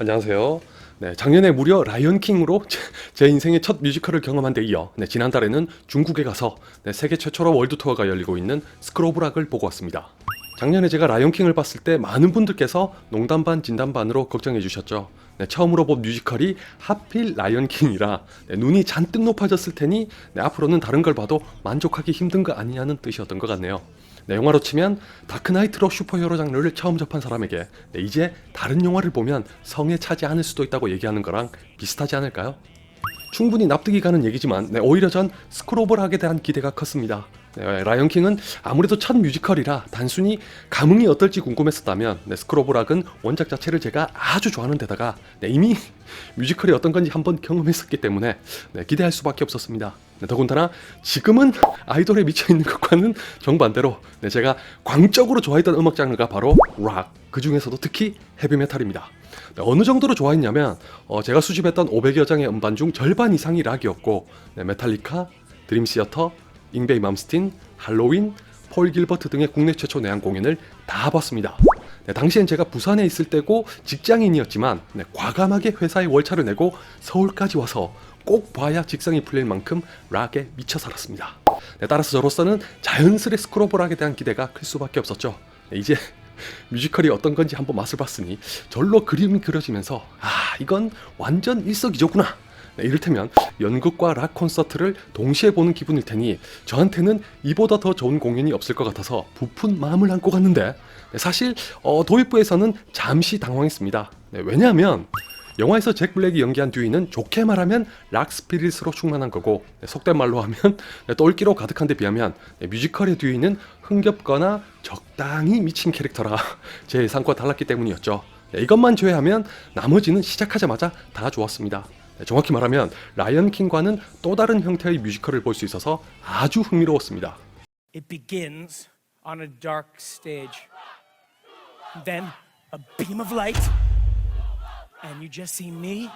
안녕하세요. 네, 작년에 무려 라이언킹으로 제, 제 인생의 첫 뮤지컬을 경험한 데 이어 네, 지난달에는 중국에 가서 네, 세계 최초로 월드 투어가 열리고 있는 스크로브락을 보고 왔습니다. 작년에 제가 라이언킹을 봤을 때 많은 분들께서 농담 반 진담 반으로 걱정해 주셨죠. 네, 처음으로 본 뮤지컬이 하필 라이언킹이라 네, 눈이 잔뜩 높아졌을 테니 네, 앞으로는 다른 걸 봐도 만족하기 힘든 거 아니냐는 뜻이었던 것 같네요. 네, 영화로 치면 다크나이트로 슈퍼히어로 장르를 처음 접한 사람에게 네, 이제 다른 영화를 보면 성에 차지 않을 수도 있다고 얘기하는 거랑 비슷하지 않을까요? 충분히 납득이 가는 얘기지만 네, 오히려 전 스크로블학에 대한 기대가 컸습니다. 네, 라이언킹은 아무래도 첫 뮤지컬이라 단순히 감흥이 어떨지 궁금했었다면 네, 스크로블학은 원작 자체를 제가 아주 좋아하는 데다가 네, 이미 뮤지컬이 어떤 건지 한번 경험했었기 때문에 네, 기대할 수밖에 없었습니다. 네, 더군다나 지금은 아이돌에 미쳐 있는 것과는 정반대로 네, 제가 광적으로 좋아했던 음악 장르가 바로 락. 그 중에서도 특히 헤비메탈입니다. 네, 어느 정도로 좋아했냐면 어, 제가 수집했던 500여 장의 음반 중 절반 이상이 락이었고 네, 메탈리카, 드림시어터, 잉베이 맘스틴, 할로윈, 폴 길버트 등의 국내 최초 내한 공연을 다 봤습니다. 네, 당시엔 제가 부산에 있을 때고 직장인이었지만 네, 과감하게 회사에 월차를 내고 서울까지 와서 꼭 봐야 직성이 풀릴 만큼 락에 미쳐 살았습니다. 네, 따라서 저로서는 자연스레 스크로블락에 대한 기대가 클 수밖에 없었죠. 네, 이제 뮤지컬이 어떤 건지 한번 맛을 봤으니 절로 그림이 그려지면서 아 이건 완전 일석이조구나. 네, 이를테면 연극과 락 콘서트를 동시에 보는 기분일 테니 저한테는 이보다 더 좋은 공연이 없을 것 같아서 부푼 마음을 안고 갔는데 네, 사실 어, 도입부에서는 잠시 당황했습니다. 네, 왜냐하면 영화에서 잭 블랙이 연기한 듀이는 좋게 말하면 락 스피릿으로 충만한 거고 네, 속된 말로 하면 네, 똘끼로 가득한 데 비하면 네, 뮤지컬의 듀이는 흥겹거나 적당히 미친 캐릭터라 제 예상과 달랐기 때문이었죠. 네, 이것만 제외하면 나머지는 시작하자마자 다 좋았습니다. 네, 정확히 말하면 라이언 킹과는 또 다른 형태의 뮤지컬을 볼 수 있어서 아주 흥미로웠습니다. It begins on a dark stage. Then a beam of light, and you just see me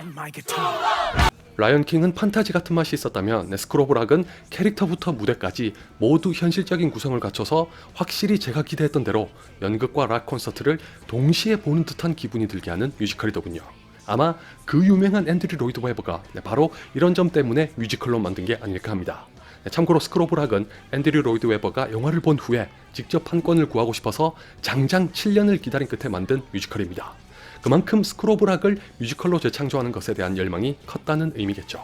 and my guitar. 라이언 킹은 판타지 같은 맛이 있었다면 네, 스크로브락은 캐릭터부터 무대까지 모두 현실적인 구성을 갖춰서 확실히 제가 기대했던 대로 연극과 락 콘서트를 동시에 보는 듯한 기분이 들게 하는 뮤지컬이더군요. 아마 그 유명한 앤드류 로이드 웨버가 네, 바로 이런 점 때문에 뮤지컬로 만든 게 아닐까 합니다. 네, 참고로 스크로브락은 앤드류 로이드 웨버가 영화를 본 후에 직접 판권을 구하고 싶어서 장장 7년을 기다린 끝에 만든 뮤지컬입니다. 그만큼 스크로브락을 뮤지컬로 재창조하는 것에 대한 열망이 컸다는 의미겠죠.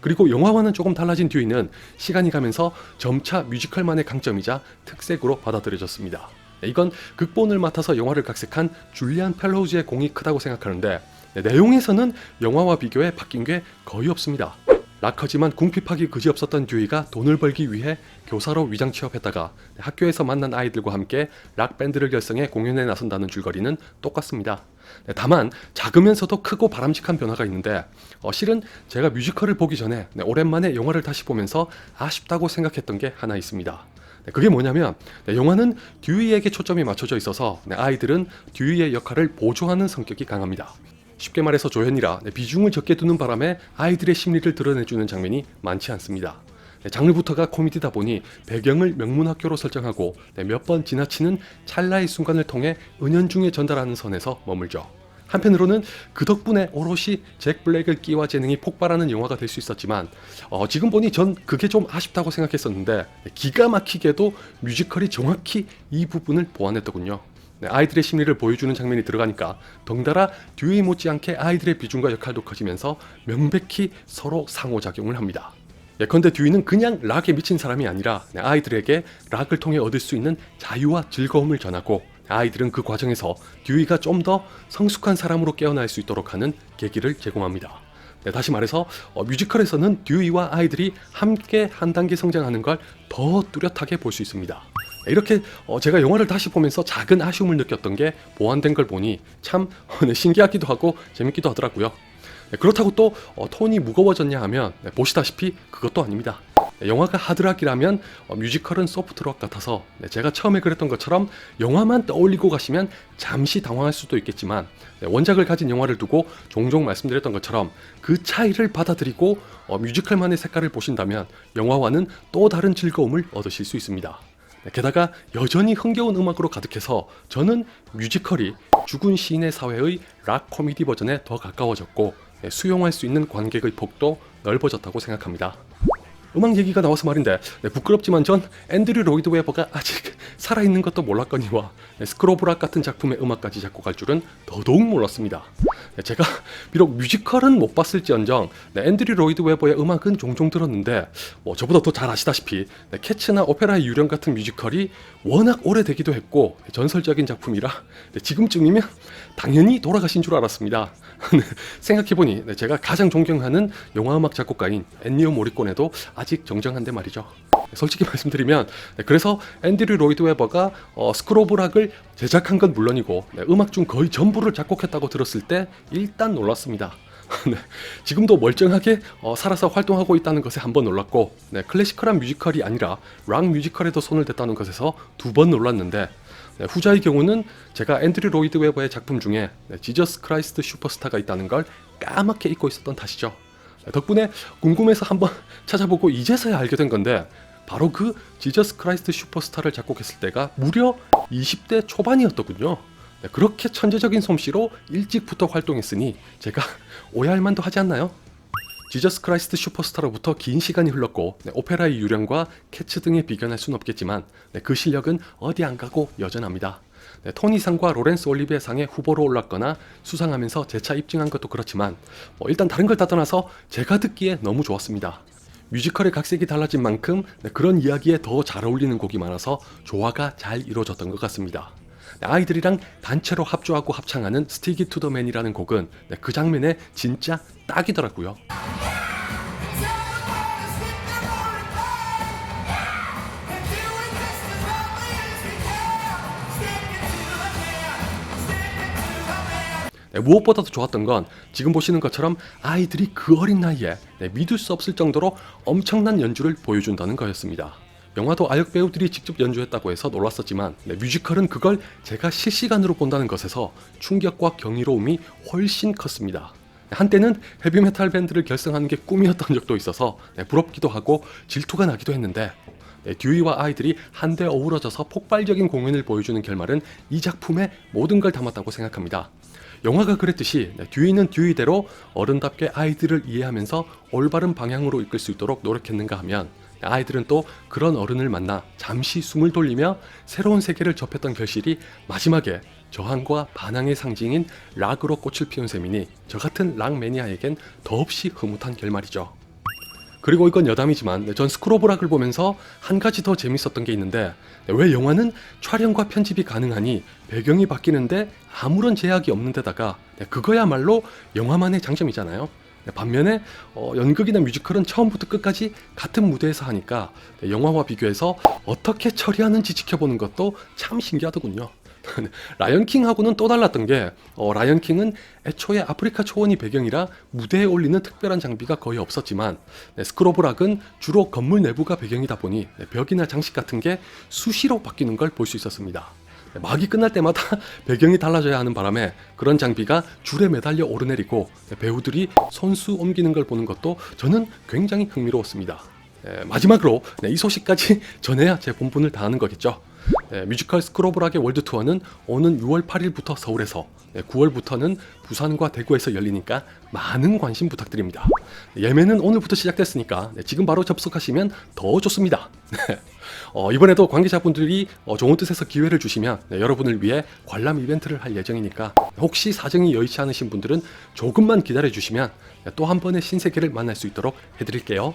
그리고 영화와는 조금 달라진 듀이는 시간이 가면서 점차 뮤지컬만의 강점이자 특색으로 받아들여졌습니다. 네, 이건 극본을 맡아서 영화를 각색한 줄리안 펠로우즈의 공이 크다고 생각하는데 네, 내용에서는 영화와 비교해 바뀐 게 거의 없습니다. 락커지만 궁핍하기 그지없었던 듀이가 돈을 벌기 위해 교사로 위장 취업했다가 학교에서 만난 아이들과 함께 락 밴드를 결성해 공연에 나선다는 줄거리는 똑같습니다. 네, 다만 작으면서도 크고 바람직한 변화가 있는데 어, 실은 제가 뮤지컬을 보기 전에 네, 오랜만에 영화를 다시 보면서 아쉽다고 생각했던 게 하나 있습니다. 네, 그게 뭐냐면 네, 영화는 듀이에게 초점이 맞춰져 있어서 네, 아이들은 듀이의 역할을 보조하는 성격이 강합니다. 쉽게 말해서 조연이라 네, 비중을 적게 두는 바람에 아이들의 심리를 드러내주는 장면이 많지 않습니다. 네, 장르부터가 코미디다 보니 배경을 명문학교로 설정하고 네, 몇번 지나치는 찰나의 순간을 통해 은연중에 전달하는 선에서 머물죠. 한편으로는 그 덕분에 오롯이 잭 블랙의 끼와 재능이 폭발하는 영화가 될 수 있었지만 어, 지금 보니 전 그게 좀 아쉽다고 생각했었는데 네, 기가 막히게도 뮤지컬이 정확히 이 부분을 보완했더군요. 네, 아이들의 심리를 보여주는 장면이 들어가니까 덩달아 듀이 못지않게 아이들의 비중과 역할도 커지면서 명백히 서로 상호작용을 합니다. 예컨대 듀이는 그냥 락에 미친 사람이 아니라 네, 아이들에게 락을 통해 얻을 수 있는 자유와 즐거움을 전하고 아이들은 그 과정에서 듀이가 좀 더 성숙한 사람으로 깨어날 수 있도록 하는 계기를 제공합니다. 네, 다시 말해서 어, 뮤지컬에서는 듀이와 아이들이 함께 한 단계 성장하는 걸 더 뚜렷하게 볼 수 있습니다. 네, 이렇게 어, 제가 영화를 다시 보면서 작은 아쉬움을 느꼈던 게 보완된 걸 보니 참 어, 네, 신기하기도 하고 재밌기도 하더라고요. 네, 그렇다고 또 어, 톤이 무거워졌냐 하면 네, 보시다시피 그것도 아닙니다. 네, 영화가 하드락이라면 어, 뮤지컬은 소프트락 같아서 네, 제가 처음에 그랬던 것처럼 영화만 떠올리고 가시면 잠시 당황할 수도 있겠지만 네, 원작을 가진 영화를 두고 종종 말씀드렸던 것처럼 그 차이를 받아들이고 어, 뮤지컬만의 색깔을 보신다면 영화와는 또 다른 즐거움을 얻으실 수 있습니다. 네, 게다가 여전히 흥겨운 음악으로 가득해서 저는 뮤지컬이 죽은 시인의 사회의 락 코미디 버전에 더 가까워졌고 네, 수용할 수 있는 관객의 폭도 넓어졌다고 생각합니다. 음악 얘기가 나와서 말인데 네, 부끄럽지만 전 앤드류 로이드 웨버가 아직 살아있는 것도 몰랐거니와 네, 스크로브락 같은 작품의 음악까지 작곡할 줄은 더더욱 몰랐습니다. 네, 제가 비록 뮤지컬은 못 봤을지언정 네, 앤드류 로이드 웨버의 음악은 종종 들었는데 뭐 저보다 더 잘 아시다시피 네, 캐츠나 오페라의 유령 같은 뮤지컬이 워낙 오래되기도 했고 네, 전설적인 작품이라 네, 지금쯤이면 당연히 돌아가신 줄 알았습니다. 네, 생각해보니 네, 제가 가장 존경하는 영화음악 작곡가인 엔니오 모리꼬네도 아직 정정한데 말이죠. 네, 솔직히 말씀드리면 네, 그래서 앤드류 로이드 웨버가 어, 스크로브락을 제작한 건 물론이고 네, 음악 중 거의 전부를 작곡했다고 들었을 때 일단 놀랐습니다. 네, 지금도 멀쩡하게 어, 살아서 활동하고 있다는 것에 한 번 놀랐고 네, 클래시컬한 뮤지컬이 아니라 락 뮤지컬에도 손을 댔다는 것에서 두 번 놀랐는데 네, 후자의 경우는 제가 앤드류 로이드 웨버의 작품 중에 네, 지저스 크라이스트 슈퍼스타가 있다는 걸 까맣게 잊고 있었던 탓이죠. 네, 덕분에 궁금해서 한번 찾아보고 이제서야 알게 된 건데 바로 그 지저스 크라이스트 슈퍼스타를 작곡했을 때가 무려 20대 초반이었더군요. 네, 그렇게 천재적인 솜씨로 일찍부터 활동했으니 제가 오해할 만도 하지 않나요? 지저스 크라이스트 슈퍼스타로부터 긴 시간이 흘렀고 네, 오페라의 유령과 캐츠 등에 비견할 수는 없겠지만 네, 그 실력은 어디 안 가고 여전합니다. 네, 토니상과 로렌스 올리비에 상에 후보로 올랐거나 수상하면서 재차 입증한 것도 그렇지만 뭐 일단 다른 걸 다 떠나서 제가 듣기에 너무 좋았습니다. 뮤지컬의 각색이 달라진 만큼 네, 그런 이야기에 더 잘 어울리는 곡이 많아서 조화가 잘 이루어졌던 것 같습니다. 네, 아이들이랑 단체로 합주하고 합창하는 스티기 투더 맨이라는 곡은 네, 그 장면에 진짜 딱이더라고요. 무엇보다도 좋았던 건 지금 보시는 것처럼 아이들이 그 어린 나이에 네, 믿을 수 없을 정도로 엄청난 연주를 보여준다는 거였습니다. 영화도 아역 배우들이 직접 연주했다고 해서 놀랐었지만 네, 뮤지컬은 그걸 제가 실시간으로 본다는 것에서 충격과 경이로움이 훨씬 컸습니다. 네, 한때는 헤비메탈 밴드를 결성하는 게 꿈이었던 적도 있어서 네, 부럽기도 하고 질투가 나기도 했는데 네, 듀이와 아이들이 한데 어우러져서 폭발적인 공연을 보여주는 결말은 이 작품의 모든 걸 담았다고 생각합니다. 영화가 그랬듯이 네, 듀이는 듀이대로 어른답게 아이들을 이해하면서 올바른 방향으로 이끌 수 있도록 노력했는가 하면 네, 아이들은 또 그런 어른을 만나 잠시 숨을 돌리며 새로운 세계를 접했던 결실이 마지막에 저항과 반항의 상징인 락으로 꽃을 피운 셈이니 저 같은 락 매니아에겐 더없이 흐뭇한 결말이죠. 그리고 이건 여담이지만 네, 전 스크로브락을 보면서 한 가지 더 재밌었던 게 있는데 네, 왜 영화는 촬영과 편집이 가능하니 배경이 바뀌는데 아무런 제약이 없는 데다가 네, 그거야말로 영화만의 장점이잖아요. 네, 반면에 어, 연극이나 뮤지컬은 처음부터 끝까지 같은 무대에서 하니까 네, 영화와 비교해서 어떻게 처리하는지 지켜보는 것도 참 신기하더군요. 라이언킹하고는 또 달랐던 게 어, 라이언킹은 애초에 아프리카 초원이 배경이라 무대에 올리는 특별한 장비가 거의 없었지만 네, 스크로브락은 주로 건물 내부가 배경이다 보니 네, 벽이나 장식 같은 게 수시로 바뀌는 걸 볼 수 있었습니다. 네, 막이 끝날 때마다 배경이 달라져야 하는 바람에 그런 장비가 줄에 매달려 오르내리고 네, 배우들이 손수 옮기는 걸 보는 것도 저는 굉장히 흥미로웠습니다. 네, 마지막으로 네, 이 소식까지 전해야 제 본분을 다하는 거겠죠. 네, 뮤지컬 스크로브락의 월드 투어는 오는 6월 8일부터 서울에서 네, 9월부터는 부산과 대구에서 열리니까 많은 관심 부탁드립니다. 네, 예매는 오늘부터 시작됐으니까 네, 지금 바로 접속하시면 더 좋습니다. 네. 어, 이번에도 관계자분들이 어, 좋은 뜻에서 기회를 주시면 네, 여러분을 위해 관람 이벤트를 할 예정이니까 혹시 사정이 여의치 않으신 분들은 조금만 기다려 주시면 네, 또한 번의 신세계를 만날 수 있도록 해드릴게요.